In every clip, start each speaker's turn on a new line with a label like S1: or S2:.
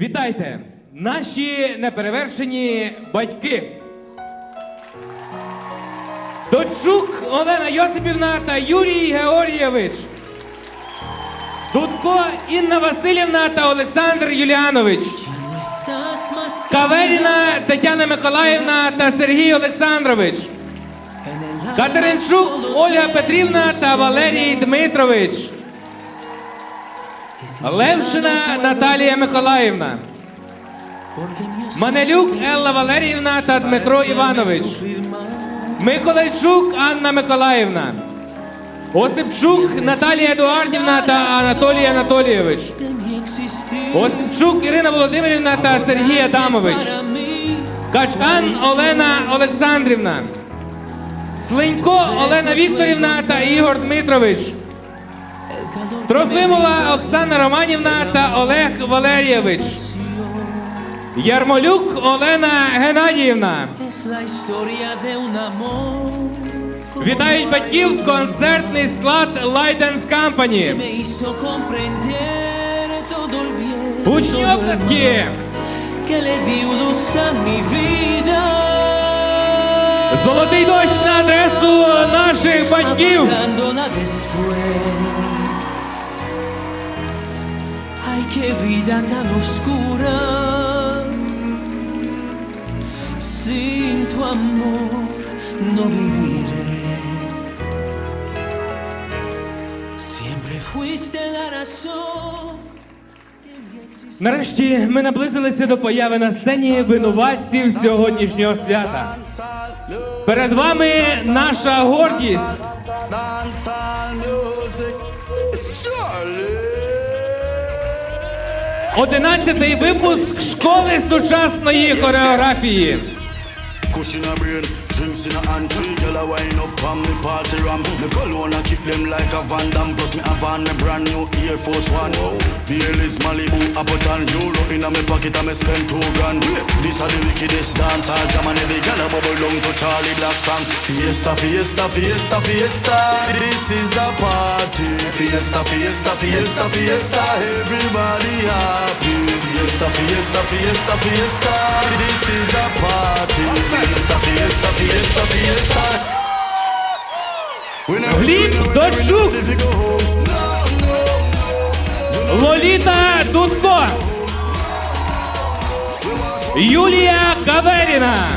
S1: Вітайте! Наші неперевершені батьки. Дочук Олена Йосипівна та Юрій Георгійович. Дудко Інна Васильівна та Олександр Юліанович. Каверіна Тетяна Миколаївна та Сергій Олександрович. Катеринчук Ольга Петрівна та Валерій Дмитрович. Левшина Наталія Миколаївна. Манелюк Елла Валеріївна та Дмитро Іванович. Миколайчук Анна Миколаївна. Осипчук Наталія Едуардівна та Анатолій Анатолійович. Осипчук Ірина Володимирівна та Сергій Адамович. Качан Олена Олександрівна. Слинько Олена Вікторівна та Ігор Дмитрович. Трофимова Оксана Романівна та Олег Валерійович. Ярмолюк Олена Геннадіївна. Вітають батьків концертний склад Lightdance Company. Гучні оплески. Золотий дощ на адресу наших батьків.
S2: Después. Vida tan oscura. Sin tu amor no viviré. Siempre fuiste la razón.
S1: Нарешті ми наблизилися до появи на сцені винуватців сьогоднішнього свята. Перед вами наша гордість. Одинадцятий випуск школи сучасної хореографії.
S3: Cushion a brain, drinks in a hand, three gyal a wine up on me party ram. Me cologne a kick them like a Van Damme, plus me have on me brand new Air Force One. Baileys, Malibu, Appleton, Euro in a me pocket and me spend two grand. This a the wickedest dance, all jam and every gyal a bubble down to Charlie Black song. Fiesta, fiesta, fiesta, fiesta. This is a party. Fiesta, fiesta, fiesta, fiesta. Everybody happy. Fiesta, fiesta, fiesta, fiesta. This is a party. Fiesta, fiesta, fiesta, fiesta.
S1: Гліб Дочук. Лоліта Дудко. Юлія Каверіна.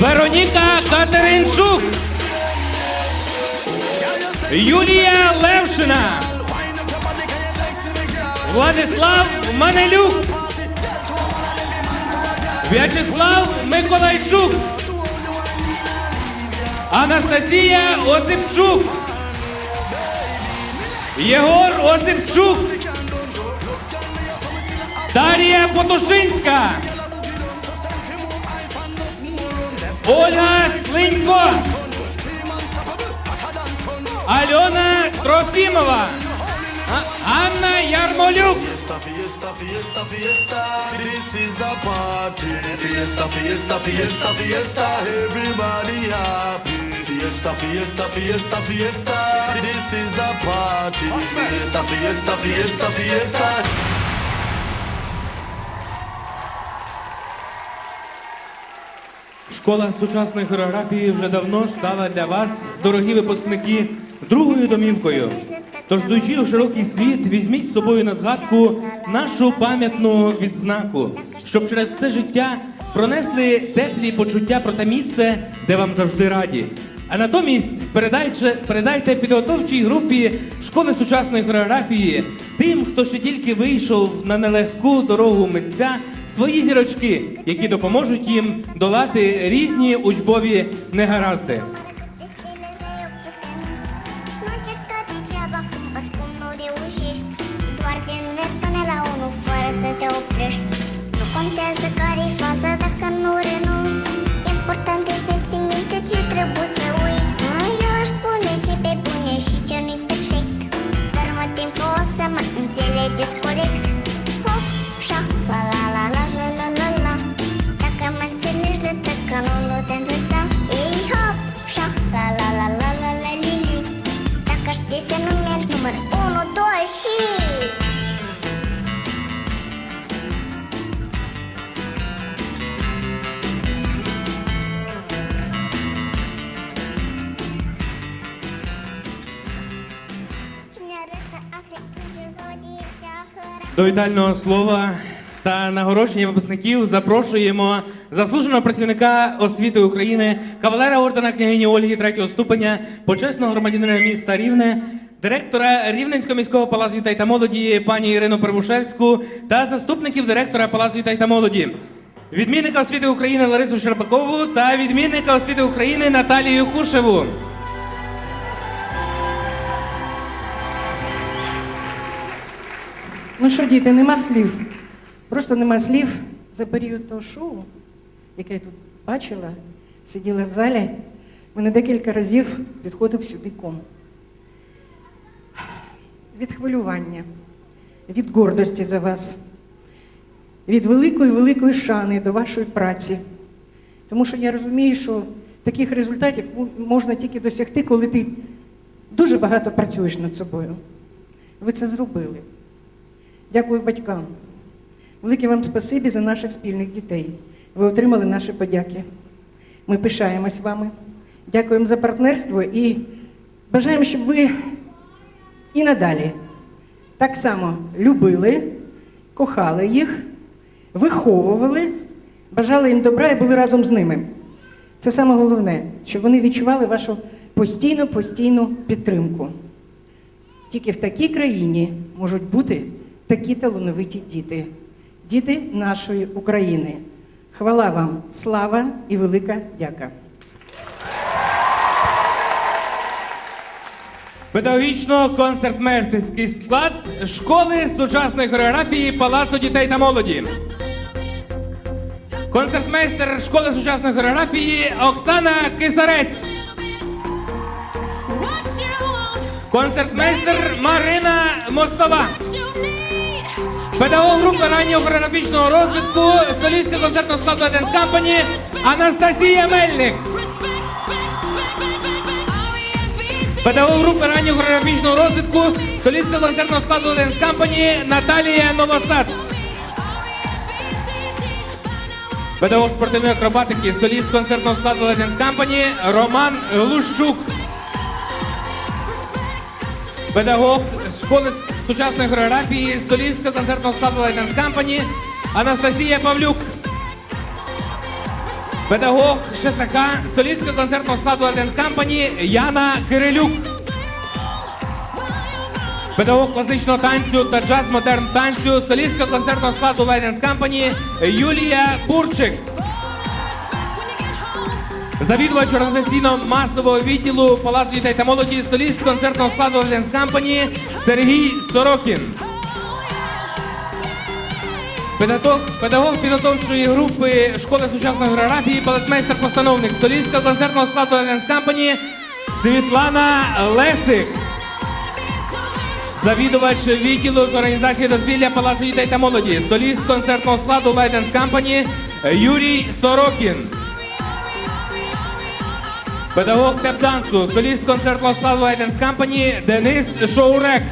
S1: Вероніка Катеринчук. Юлія Левшина. Владислав Манелюк. В'ячеслав Миколайчук. Анастасія Осипчук. Єгор Осипчук. Дар'я Потушинська. Ольга Слинько. Альона Трофімова. А, Анна Ярмолюк.
S3: Фієста, фієста, фієста, фієста. This is a party. Фієста, фієста, фієста, фієста. Everybody happy. Фієста, фієста, фієста, фієста. This is a party. Фієста, фієста, фієста, фієста.
S1: Школа сучасної хореографії вже давно стала для вас, дорогі випускники другою домівкою. Тож, йдучи у широкий світ, візьміть з собою на згадку нашу пам'ятну відзнаку, щоб через все життя пронесли теплі почуття про те місце, де вам завжди раді. А натомість передайте, передайте підготовчій групі школи сучасної хореографії тим, хто ще тільки вийшов на нелегку дорогу митця, свої зірочки, які допоможуть їм долати різні учбові негаразди.
S4: Doar din mers până la unul, fără să te oprești. Nu contează
S1: До вітального слова та нагородження випускників запрошуємо заслуженого працівника освіти України, кавалера ордена княгині Ольги третього ступеня, почесного громадянина міста Рівне, директора Рівненського міського палацу дітей та молоді пані Ірину Первушевську та заступників директора палацу дітей та молоді. Відмінника освіти України Ларису Щербакову та відмінника освіти України Наталію Кушеву.
S5: Ну що, діти, нема слів. Просто нема слів за період того шоу, яке я тут бачила, сиділа в залі. Мене декілька разів підходив сюди ком. Від хвилювання, від гордості за вас, від великої великої шани до вашої праці. Тому що я розумію, що таких результатів можна тільки досягти, коли ти дуже багато працюєш над собою. Ви це зробили. Дякую батькам. Велике вам спасибі за наших спільних дітей. Ви отримали наші подяки. Ми пишаємось вами. Дякуємо за партнерство і бажаємо, щоб ви і надалі так само любили, кохали їх, виховували, бажали їм добра і були разом з ними. Це саме головне, щоб вони відчували вашу постійну, постійну підтримку. Тільки в такій країні можуть бути такі талановиті діти, діти нашої України. Хвала вам, слава і велика дяка.
S1: Педагогічно-концертмейстерський склад школи сучасної хореографії Палацу дітей та молоді. Концертмейстер школи сучасної хореографії Оксана Кисарець. Концертмейстер Марина Мостова. Педагог групи раннього хореографічного розвитку солістка концертного складу Dance Company Анастасія Мельник. Педагог групи раннього хореографічного розвитку солістка концертного складу Dance Company Наталія Новосад. Педагог спортивної акробатики, соліст концертного складу Dance Company Роман Глущук. Педагог школи сучасної хореографії, солістка концертного складу Dance Company Анастасія Павлюк. Педагог ШСК, солістка концертного складу Dance Company Яна Кирилюк. Педагог класичного танцю та джаз модерн танцю, солістка концертного складу Dance Company Юлія Бурчик. Завідувач організаційно-масового відділу Палацу дітей та молоді, соліст концертного складу Dance Company Сергій Сорокін. Педагог, педагог підготовчої групи школи сучасної хореографії, балетмейстер-постановник, солістка концертного складу Dance Company Світлана Лесик. Завідувач відділу з організації дозвілля Палацу дітей та молоді, соліст концертного складу Dance Company Юрій Сорокін. Педагог теп-дансу, соліст концертного складу Dance Company Денис Шоурек.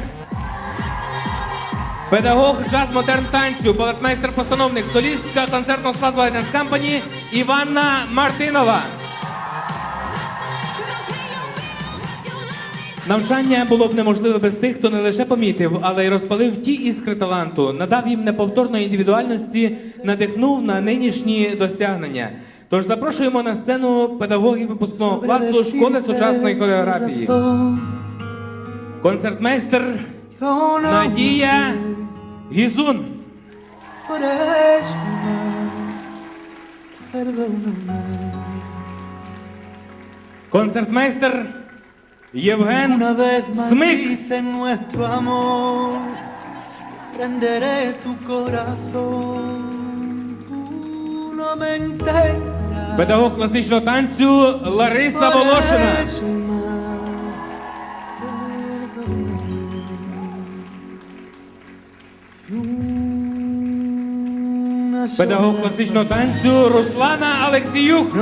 S1: Педагог джаз модерн танцю, балетмейстер-постановник, солістка концертного складу Dance Company Іванна Мартинова. Навчання було б неможливе без тих, хто не лише помітив, але й розпалив ті іскри таланту, надав їм неповторної індивідуальності, надихнув на нинішні досягнення. Тож запрошуємо на сцену педагогів випускного класу школи сучасної хореографії. Концертмейстер Надія Гізун. Концертмейстер Євген Смик.
S6: prenderé tu corazón. Tú no me entenderás.
S1: Педагог класичного танцю Лариса Волошина. Педагог класичного танцю Руслана Алексіюк.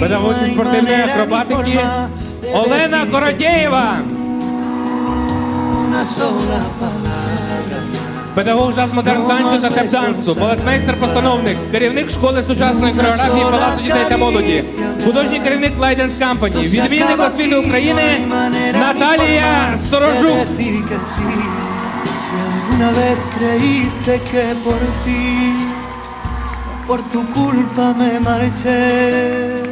S1: Педагог спортивної акробатики Олена
S6: decirte
S1: Кородєєва.
S6: Una sola palabra
S1: педагог жаз модерн танцю та теп-дансу, балетмейстер-постановник, керівник школи сучасної хореографії Палацу дітей та молоді, художній керівник Лайденс Company, відмінник освіти України Наталія Сторожук.
S6: por tu culpa me marché.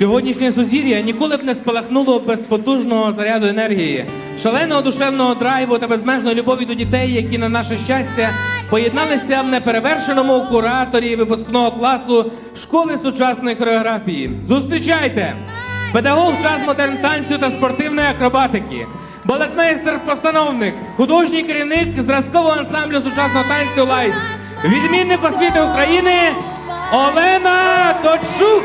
S1: Сьогоднішнє сузір'я ніколи б не спалахнуло без потужного заряду енергії, шаленого душевного драйву та безмежної любові до дітей, які на наше щастя поєдналися в неперевершеному кураторі випускного класу школи сучасної хореографії. Зустрічайте! Педагог час модерн танцю та спортивної акробатики, балетмейстер-постановник, художній керівник зразкового ансамблю сучасного танцю Лайт, відмінник освіти України Олена Точук.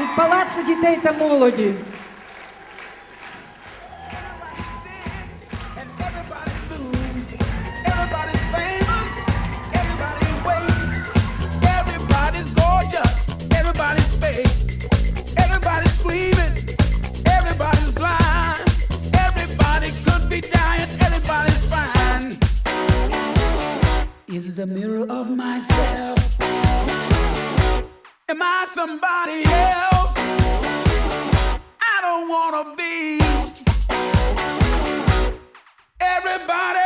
S5: від Палацу дітей та молоді.
S7: and everybody moves. Everybody's famous, everybody waits. Everybody's gorgeous, everybody's fake. Everybody's screaming, everybody's blind. Everybody could be dying, everybody's fine. Is the mirror of myself? by somebody else. I don't wanna be everybody.